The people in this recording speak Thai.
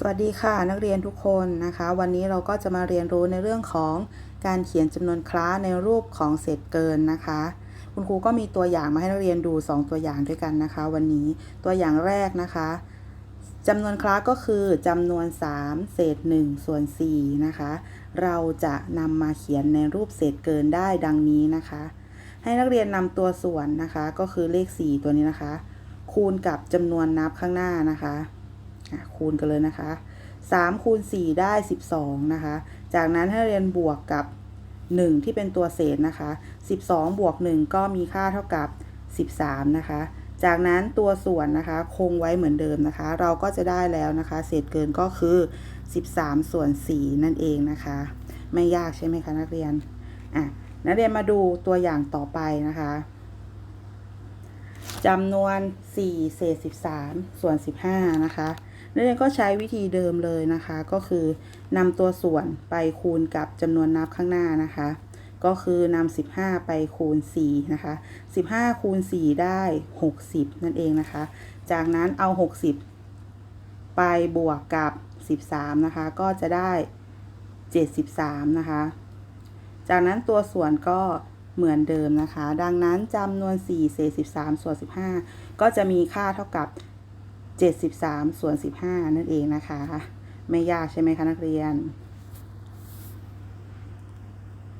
สวัสดีค่ะนักเรียนทุกคนนะคะ วันนี้เราก็จะมาเรียนรู้ในเรื่องของการเขียนจำนวนคล้าในรูปของเศษเกินนะคะ คุณครูก็มีตัวอย่างมาให้นักเรียนดู 2 ตัวอย่างด้วยกันนะคะ วันนี้ตัวอย่างแรกนะคะจำนวนคล้าก็คือจำนวน 3 เศษ1ส่วน4นะคะ เราจะนำมาเขียนในรูปเศษเกินได้ดังนี้นะคะ ให้นักเรียนนำตัวส่วนนะคะ ก็คือเลข 4 ตัวนี้นะคะ คูณกับจำนวนนับข้างหน้านะคะอะ คูณกันเลยนะคะ3คูณ4ได้ 12 นะคะ จากนั้นให้เรียนบวกกับ 1 ที่เป็นตัวเศษนะคะ 12 บวก 1 ก็มีค่าเท่ากับ 13 นะคะ จากนั้นตัวส่วนนะคะคงไว้เหมือนเดิมนะคะ เราก็จะได้แล้วนะคะ เศษเกินก็คือ 13 ส่วน 4 นั่นเองนะคะ ไม่ยากใช่ไหมคะนักเรียนอะนักเรียนมาดูตัวอย่างต่อไปนะคะ จำนวน4เศษ13 ส่วน 15 นะคะนักเรียนก็ใช้วิธีเดิมเลยนะคะ ก็คือนำตัวส่วนไปคูณกับจำนวนนับข้างหน้านะคะ ก็คือนำ15 ไปคูณ4นะคะ 15 คูณ 4 ได้ 60 นั่นเองนะคะ จากนั้นเอา 60 ไปบวกกับ 13 นะคะ ก็จะได้ 73 นะคะ จากนั้นตัวส่วนก็ เหมือนเดิมนะคะ ดังนั้นจำนวน 4 เศษ 13 ส่วน 15 ก็จะมีค่าเท่ากับ 73 ส่วน 15 นั่นเองนะคะ ไม่ยากใช่ไหมคะนักเรียน